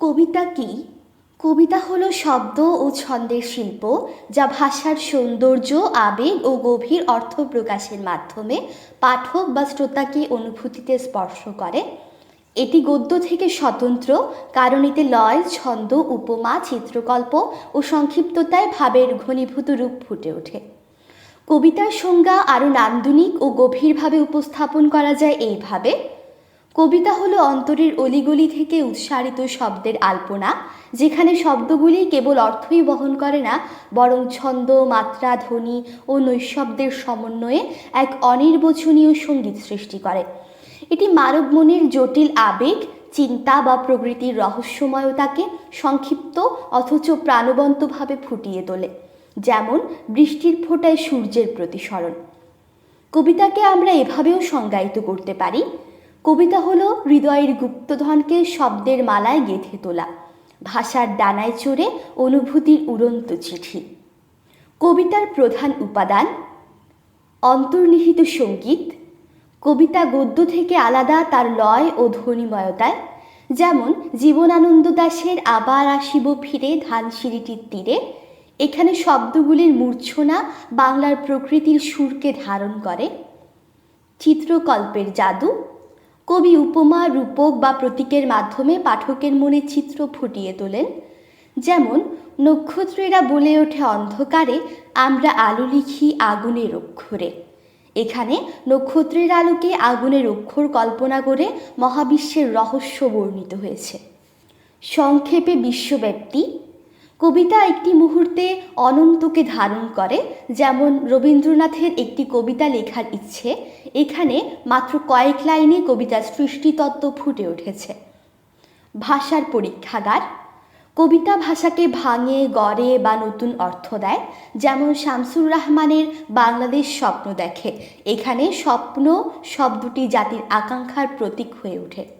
কবিতা কি? কবিতা হলো শব্দ ও ছন্দের শিল্প যা ভাষার সৌন্দর্য, আবেগ ও গভীর অর্থ প্রকাশের মাধ্যমে পাঠক বা শ্রোতাকে অনুভূতিতে স্পর্শ করে। এটি গদ্য থেকে স্বতন্ত্র, কারণ এতে লয়, ছন্দ, উপমা, চিত্রকল্প ও সংক্ষিপ্ততায় ভাবের ঘনীভূত রূপ ফুটে ওঠে। কবিতার সংজ্ঞা আরও নান্দনিক ও গভীরভাবে উপস্থাপন করা যায় এইভাবে কবিতা হলো অন্তরের অলিগলি থেকে উৎসারিত শব্দের আলপনা, যেখানে শব্দগুলি কেবল অর্থই বহন করে না, বরং ছন্দ, মাত্রা, ধ্বনি ও নৈশব্দের সমন্বয়ে এক অনির্বচনীয় সংগীত সৃষ্টি করে। এটি মানব মনের জটিল আবেগ, চিন্তা বা প্রকৃতির রহস্যময়তাকে সংক্ষিপ্ত অথচ প্রাণবন্তভাবে ফুটিয়ে তোলে, যেমন বৃষ্টির ফোঁটায় সূর্যের প্রতিসরণ। কবিতাকে আমরা এভাবেও সংজ্ঞায়িত করতে পারি কবিতা হলো হৃদয়ের গুপ্তধনকে শব্দের মালায় গেঁথে তোলা, ভাষার ডানায় চড়ে অনুভূতির উড়ন্ত চিঠি। কবিতার প্রধান উপাদান, অন্তর্নিহিত সংগীত। কবিতা গদ্য থেকে আলাদা তার লয় ও ধ্বনিময়তায়, যেমন, জীবনানন্দ দাশের আবার আসিব ফিরে ধানসিঁড়িটির তীরে। এখানে শব্দগুলির মূর্ছনা বাংলার প্রকৃতির সুরকে ধারণ করে। চিত্রকল্পের জাদু কবি উপমা, রূপক বা প্রতীকের মাধ্যমে পাঠকের মনে চিত্র ফুটিয়ে তোলেন। যেমন, নক্ষত্রেরা বলে ওঠে অন্ধকারে, আমরা আলো লিখি আগুনের অক্ষরে। এখানে নক্ষত্রের আলোকে আগুনের অক্ষর কল্পনা করে মহাবিশ্বের রহস্য বর্ণিত হয়েছে। সংক্ষেপে বিশ্বব্যাপ্তি কবিতা একটি মুহূর্তে অনন্তকে ধারণ করে, যেমন রবীন্দ্রনাথের একটি কবিতা লেখার ইচ্ছে, এখানে মাত্র কয়েক লাইনে কবিতার সৃষ্টিতত্ত্ব ফুটে উঠেছে। ভাষার পরীক্ষাগার, কবিতা ভাষাকে ভাঙে, গড়ে বা নতুন অর্থ দেয়, যেমন শামসুর রহমানের বাংলাদেশ স্বপ্ন দেখে, এখানে স্বপ্ন শব্দটি জাতির আকাঙ্ক্ষার প্রতীক হয়ে ওঠে।